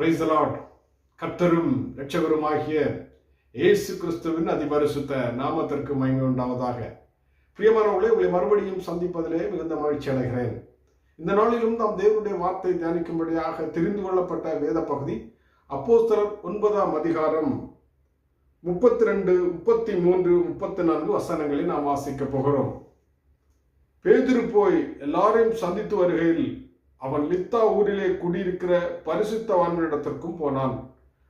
Price allot கர்த்தரும் இரட்சகருமாகிய இயேசு கிறிஸ்துவின் அதிபரிசுத்த நாமத்திற்கு மயங்கி உண்டாவதாக. பிரியமானவர்களே உங்களை மறுபடியும் சந்திப்பதிலே மிகுந்த மகிழ்ச்சி அடைகிறேன். இந்த நாளிலும் நாம் தேவனுடைய வார்த்தை தியானிக்கும்படியாக தெரிந்து கொள்ளப்பட்ட வேத பகுதி அப்போஸ்தலர் ஒன்பதாம் அதிகாரம் முப்பத்தி ரெண்டு முப்பத்தி மூன்று முப்பத்தி நான்கு வசனங்களை நாம் வாசிக்க போகிறோம். பேதிரு போய் எல்லாரையும் சந்தித்து வருகையில் அவன் லித்தா ஊரிலே குடியிருக்கிற பரிசுத்தவான்களிடத்திற்கும் போனான்.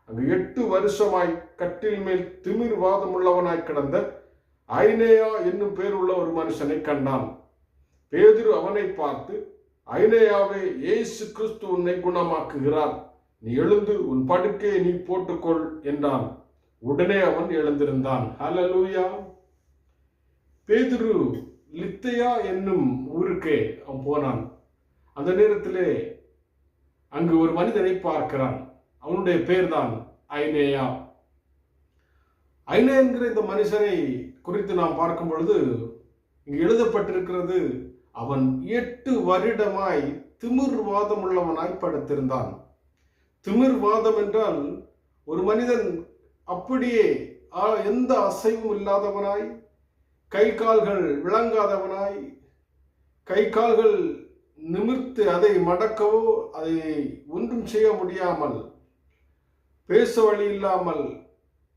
அங்கு எட்டு வருஷமாய் கட்டில் மேல் திமிர் வாதமுள்ளவனாய் கிடந்த ஐனேயா என்னும் பேருள்ள ஒரு மனுஷனை கண்டான். பேதுரு அவனை பார்த்து ஐனேயாவே இயேசு கிறிஸ்து உன்னை குணமாக்குகிறார். நீ எழுந்து உன் படுக்கையை நீ போட்டுக்கொள் என்றான். உடனே அவன் எழுந்திருந்தான். ஹalleluya. பேதுரு லித்தையா என்னும் ஊருக்கே அவன் போனான். அந்த நேரத்திலே அங்கு ஒரு மனிதனை பார்க்கிறான். அவனுடைய பெயர்தான் ஐனேயா. ஐனே என்கிற இந்த மனுஷனை குறித்து நாம் பார்க்கும் பொழுது இங்கு எழுதப்பட்டிருக்கிறது அவன் எட்டு வருடமாய் திமிர்வாதம் உள்ளவனாய் படுத்திருந்தான். திமிர்வாதம் என்றால் ஒரு மனிதன் அப்படியே ஆ, எந்த அசைவும் இல்லாதவனாய் கை கால்கள் விளங்காதவனாய் கை கால்கள் நிமிர்த்து அதை மடக்கவோ அதை ஒன்றும் செய்ய முடியாமல் பேச வழி இல்லாமல்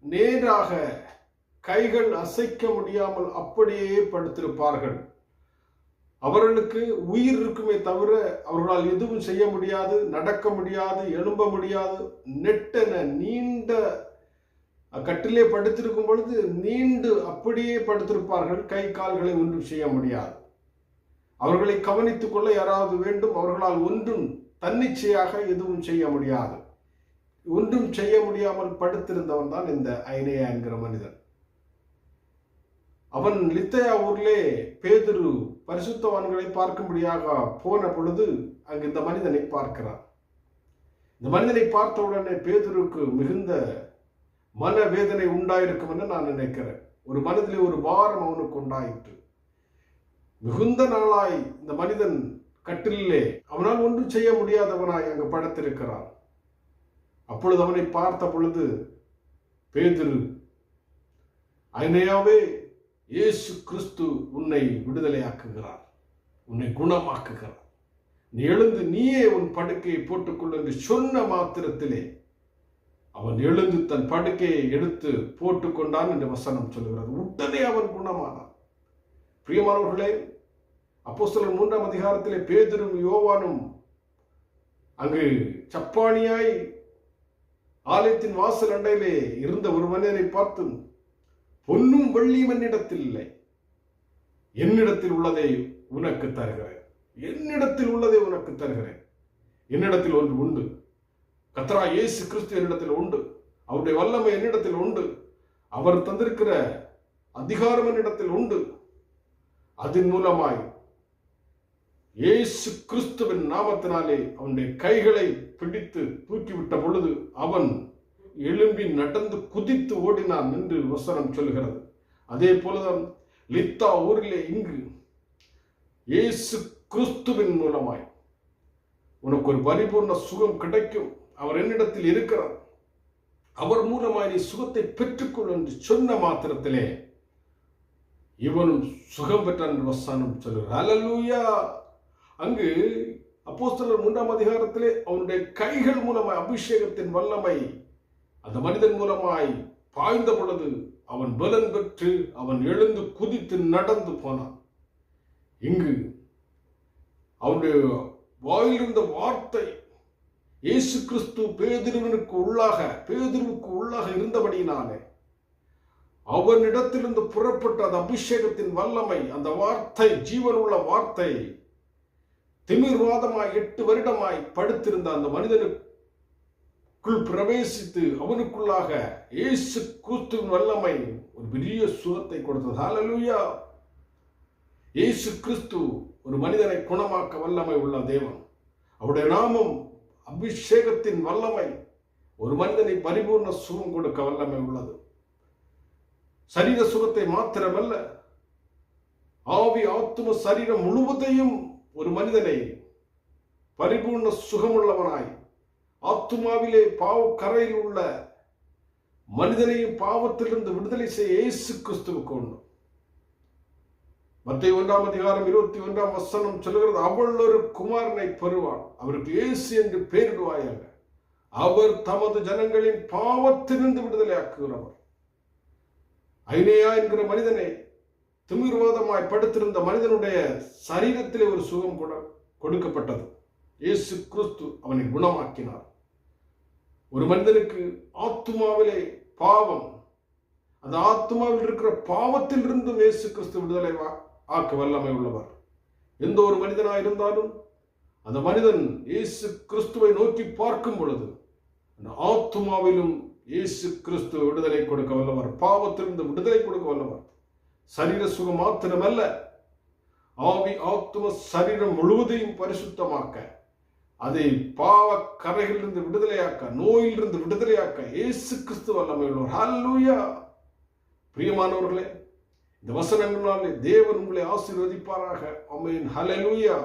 நேராக கைகள் அசைக்க முடியாமல் அப்படியே படுத்திருப்பார்கள். அவர்களுக்கு உயிர் இருக்குமே தவிர அவர்களால் எதுவும் செய்ய முடியாது நடக்க முடியாது எழும்ப முடியாது. நெட்டென நீண்ட கட்டிலே படுத்திருக்கும் பொழுது நீண்டு அப்படியே படுத்திருப்பார்கள். கை கால்களை ஒன்றும் செய்ய முடியாது. அவர்களை கவனித்துக் கொள்ள யாராவது வேண்டும் அவர்களால் ஒன்றும் தன்னிச்சையாக எதுவும் செய்ய முடியாது. ஒன்றும் செய்ய முடியாமல் படுத்திருந்தவன் தான் இந்த ஐனேயா என்கிற மனிதன். அவன் லித்தையா ஊர்லே பேதுரு பரிசுத்தவான்களை பார்க்கும்படியாக போன பொழுது அங்கு இந்த மனிதனை பார்க்கிறான். இந்த மனிதனை பார்த்த உடனே பேதுருக்கு மிகுந்த மன வேதனை உண்டாயிருக்கும் என்று நான் நினைக்கிறேன். ஒரு மனதிலே ஒரு பாரம் அவனுக்கு உண்டாயிற்று. மிகுந்த நாளாய் இந்த மனிதன் கட்டிலே அவனால் ஒன்றும் செய்ய முடியாதவனாய் அங்கு படுத்திருக்கிறான். அப்பொழுது அவனை பார்த்த பொழுது பேதுரு அனையாவே இயேசு கிறிஸ்து உன்னை விடுதலையாக்குகிறார் உன்னை குணமாக்குகிறார். நீ எழுந்து நீயே உன் படுக்கையை போட்டுக்கொள் என்று சொன்ன மாத்திரத்திலே அவன் எழுந்து தன் படுக்கையை எடுத்து போட்டுக்கொண்டான் என்று வசனம் சொல்கிறார் உடனே அவன் குணமானான். பிரியமானவர்களே அப்போஸ்தலர் மூன்றாம் அதிகாரத்திலே பேதரும் யோவானும் அங்கு சப்பானியாய் ஆலயத்தின் வாசல் அண்டையிலே இருந்த ஒரு மனிதனை பார்த்தும் பொன்னும் வெள்ளியும் என்னிடத்தில் இல்லை என்னிடத்தில் உள்ளதை உனக்கு தருகிறேன். என்னிடத்தில் உள்ளதை உனக்கு தருகிறேன். என்னிடத்தில் ஒன்று உண்டு. கத்ரா இயேசு கிறிஸ்து என்னிடத்தில் உண்டு. அவருடைய வல்லமை என்னிடத்தில் உண்டு. அவர் தந்திருக்கிற அதிகாரம் என்னிடத்தில் உண்டு. அதன் மூலமாய் இயேசு கிறிஸ்துவின் நாமத்தினாலே அவனுடைய கைகளை பிடித்து தூக்கிவிட்ட பொழுது அவன் எழும்பி நடந்து குதித்து ஓடினான் என்று வசனம் சொல்கிறது. அதே போலதான் லித்தா ஊரிலே இங்கு இயேசு கிறிஸ்துவின் மூலமாய் உனக்கு ஒரு பரிபூர்ண சுகம் கிடைக்கும். அவர் என்னிடத்தில் இருக்கிறார். அவர் மூலமாய் நீ சுகத்தை பெற்றுக்கொள் என்று சொன்ன மாத்திரத்திலே இவனும் சுகம் பெற்றான் என்று வசனம் சொல்கிறார் அல்லூயா அங்கு அப்போஸ்தலர் மூன்றாம் அதிகாரத்திலே அவனுடைய கைகள் மூலமாய் அபிஷேகத்தின் வல்லமை அந்த மனிதன் மூலமாய் பாய்ந்த பொழுது அவன் பலன் பெற்று அவன் எழுந்து குதித்து நடந்து போனான். இங்கு அவனுடைய வாயிலிருந்த வார்த்தை இயேசு கிறிஸ்து பேதிருவனுக்கு உள்ளாக பேதிருவுக்கு உள்ளாக இருந்தபடியினாலே அவனிடத்திலிருந்து புறப்பட்ட அந்த அபிஷேகத்தின் வல்லமை அந்த வார்த்தை ஜீவன் உள்ள வார்த்தை திமிர்வாதமாய் எட்டு வருடமாய் படுத்திருந்த அந்த மனிதனுக்குள் பிரவேசித்து அவனுக்குள்ளாக இயேசு கிறிஸ்துவின் வல்லமை ஒரு பெரிய சுகத்தை கொடுத்தது. ஹalleluya இயேசு கிறிஸ்து ஒரு மனிதனை குணமாக்க வல்லமை உள்ள தேவன். அவருடைய நாமம் அபிஷேகத்தின் வல்லமை ஒரு மனிதனை பரிபூர்ண சுகம் கொடுக்க வல்லமை உள்ளது. சரீர சுகத்தை மாத்திரமல்ல ஆவி ஆத்தும சரீரம் முழுவதையும் ஒரு மனிதனை பரிபூர்ண சுகமுள்ளவனாய் ஆத்துமாவிலே பாவ கரையில் உள்ள மனிதனையும் பாவத்திலிருந்து விடுதலை செய்ய இயேசு கிறிஸ்துவுக்கு உண்டு. மத்திய ஒன்றாம் அதிகாரம் இருபத்தி ஒன்றாம் வசனம் சொல்கிறது அவள் ஒரு குமாரனை பெறுவாள் அவருக்கு இயேசு என்று பெயரிடுவாயாக அவர் தமது ஜனங்களின் பாவத்திலிருந்து விடுதலை ஆக்குகிறவர் ஐனேயா என்கிற மனிதனை திமிர்வாதமாய் படுத்திருந்த மனிதனுடைய சரீரத்திலே ஒரு சுகம் கூட கொடுக்கப்பட்டது. இயேசு கிறிஸ்து அவனை குணமாக்கினார். ஒரு மனிதனுக்கு ஆத்துமாவிலே பாவம். அந்த ஆத்மாவில் இருக்கிற பாவத்தில் இருந்தும் இயேசு கிறிஸ்து விடுதலை வா- ஆக்க வல்லமை உள்ளவர். எந்த ஒரு மனிதனாக இருந்தாலும் அந்த மனிதன் இயேசு கிறிஸ்துவை நோக்கி பார்க்கும் பொழுது அந்த ஆத்துமாவிலும் இயேசு கிறிஸ்து விடுதலை கொடுக்க வல்லவர் பாவத்திலிருந்து விடுதலை கொடுக்க வல்லவர். சரீர சுகம் மாத்திரமல்ல ஆவி ஆத்தும சரீரம் முழுவதையும் பரிசுத்தமாக்க அதை பாவ கரைகளிலிருந்து விடுதலையாக்க நோயிலிருந்து விடுதலையாக்க இயேசு கிறிஸ்து வல்லமை உள்ளவர். பிரியமானவர்களே இந்த வசனங்களாலே தேவன் உங்களை ஆசீர்வதிப்பாராக. ஆமென். ஹலலூயா